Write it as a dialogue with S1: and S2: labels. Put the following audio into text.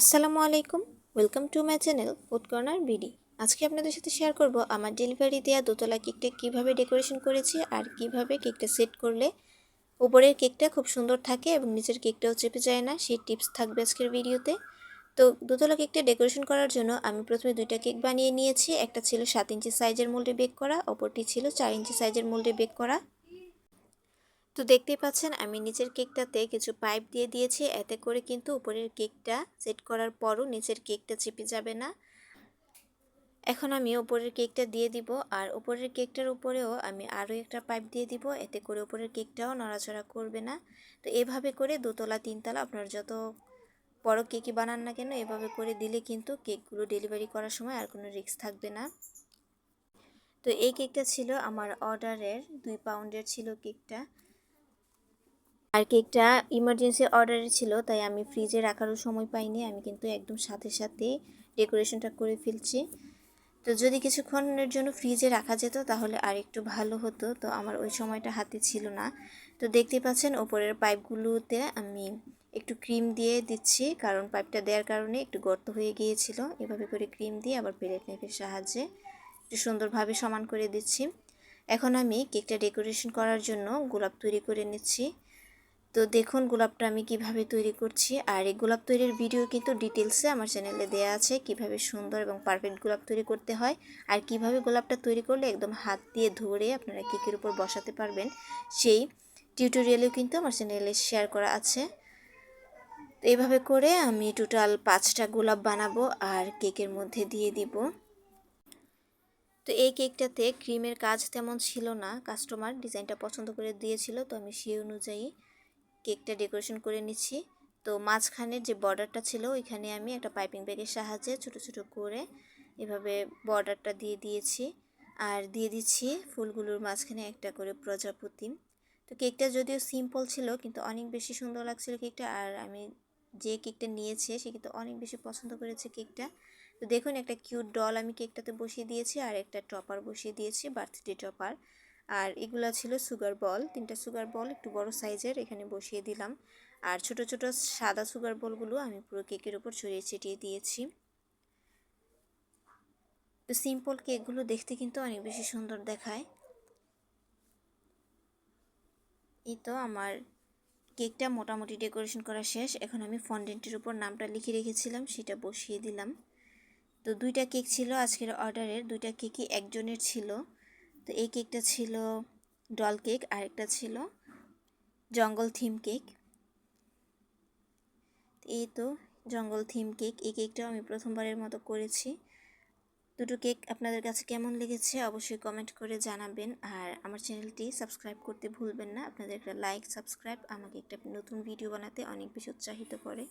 S1: আসসালামু আলাইকুম welcome to my channel food corner BD আজকে আপনাদের সাথে শেয়ার করব আমার ডেলিভারি দেওয়া দোতলা কেকটা কীভাবে ডেকোরেশন করেছি আর কীভাবে কেকটা সেট করলে উপরের কেকটা খুব সুন্দর থাকে এবং নিচের কেকটাও চেপে যায় না, সেই টিপস থাকবে আজকের ভিডিওতে। তো দোতলা কেকটা ডেকোরেশন করার জন্য আমি প্রথমে দুইটা কেক বানিয়ে নিয়েছি, একটা ছিল সাত ইঞ্চি সাইজের মোল্ডে বেক করা, অপরটি ছিল চার ইঞ্চি সাইজের মোল্ডে বেক করা। তো দেখতেই পাচ্ছেন, আমি নিচের কেকটাতে কিছু পাইপ দিয়ে দিয়েছি। এতে করে কিন্তু উপরের কেকটা সেট করার পরও নিচের কেকটা চেপে যাবে না। এখন আমি উপরের কেকটা দিয়ে দিব আর উপরের কেকটার উপরেও আমি আরও একটা পাইপ দিয়ে দিব। এতে করে উপরের কেকটাও নড়াচড়া করবে না। তো এভাবে করে দোতলা, তিনতলা, আপনার যত বড় কেকই বানান না কেন, এভাবে করে দিলে কিন্তু কেকগুলো ডেলিভারি করার সময় আর কোনো রিস্ক থাকবে না। তো এই কেকটা ছিল আমার অর্ডারের, দুই পাউন্ডের ছিল কেকটা। আর কেকটা ইমার্জেন্সি অর্ডারে ছিল, তাই আমি ফ্রিজে রাখারও সময় পাইনি। আমি কিন্তু একদম সাথে সাথে ডেকোরেশনটা করে ফেলছি। তো যদি কিছুক্ষণের জন্য ফ্রিজে রাখা যেত, তাহলে আর একটু ভালো হতো। তো আমার ওই সময়টা হাতে ছিল না। তো দেখতে পাচ্ছেন, ওপরের পাইপগুলোতে আমি একটু ক্রিম দিয়ে দিচ্ছি, কারণ পাইপটা দেওয়ার কারণে একটু গর্ত হয়ে গিয়েছিল। এভাবে করে ক্রিম দিয়ে আবার প্লেট নেপের সাহায্যে একটু সুন্দরভাবে সমান করে দিচ্ছি। এখন আমি কেকটা ডেকোরেশন করার জন্য গোলাপ তৈরি করে নিচ্ছি। তো দেখুন গোলাপটা আমি কীভাবে তৈরি করছি। আর এই গোলাপ তৈরির ভিডিও কিন্তু ডিটেলসে আমার চ্যানেলে দেওয়া আছে কীভাবে সুন্দর এবং পারফেক্ট গোলাপ তৈরি করতে হয় আর কীভাবে গোলাপটা তৈরি করলে একদম হাত দিয়ে ধরে আপনারা কেকের উপর বসাতে পারবেন সেই টিউটোরিয়ালেও কিন্তু আমার চ্যানেলে শেয়ার করা আছে। এইভাবে করে আমি টোটাল পাঁচটা গোলাপ বানাবো আর কেকের মধ্যে দিয়ে দিব। তো এই কেকটাতে ক্রিমের কাজ তেমন ছিল না কাস্টমার ডিজাইনটা পছন্দ করে দিয়েছিল, তো আমি সেই অনুযায়ী কেকটা ডেকোরেশন করে নিচ্ছি। তো মাঝখানের যে বর্ডারটা ছিল, ওইখানে আমি একটা পাইপিং ব্যাগের সাহায্যে ছোট ছোট করে এভাবে বর্ডারটা দিয়ে দিয়েছি। আর দিয়ে দিচ্ছি ফুলগুলোর মাঝখানে একটা করে প্রজাপতি। তো কেকটা যদিও সিম্পল ছিল, কিন্তু অনেক বেশি সুন্দর লাগছিল কেকটা। আর আমি যে কেকটা নিয়েছে, সে কিন্তু অনেক বেশি পছন্দ করেছে কেকটা। তো দেখুন, একটা কিউট ডল আমি কেকটাতে বসিয়ে দিয়েছি, আর একটা টপার বসিয়ে দিয়েছি, বার্থডে টপার। আর এগুলা ছিল সুগার বল তিনটা সুগার বল একটু বড় সাইজের, এখানে বসিয়ে দিলাম। আর ছোট ছোট সাদা সুগার বলগুলো আমি পুরো কেকের উপর ছড়িয়ে ছিটিয়ে দিয়েছি। তো সিম্পল কেকগুলো দেখতে কিন্তু অনেক বেশি সুন্দর দেখায়। এই তো আমার কেকটা মোটামুটি ডেকোরেশন করা শেষ। এখন আমি ফন্ডেন্টের উপর নামটা লিখে রেখেছিলাম, সেটা বসিয়ে দিলাম। তো দুইটা কেক ছিল আজকের অর্ডারের, দুইটা কেকই একজনের ছিল। তো এই কেকটা ছিল ডল কেক আর একটা ছিল জঙ্গল থিম কেক। এই তো জঙ্গল থিম কেক, এই কেকটাও আমি প্রথমবারের মতো করেছি। দুটো কেক আপনাদের কাছে কেমন লেগেছে অবশ্যই কমেন্ট করে জানাবেন। আর আমার চ্যানেলটি সাবস্ক্রাইব করতে ভুলবেন না। আপনাদের একটা লাইক সাবস্ক্রাইব আমাকে একটা নতুন ভিডিও বানাতে অনেক বেশি উৎসাহিত করে।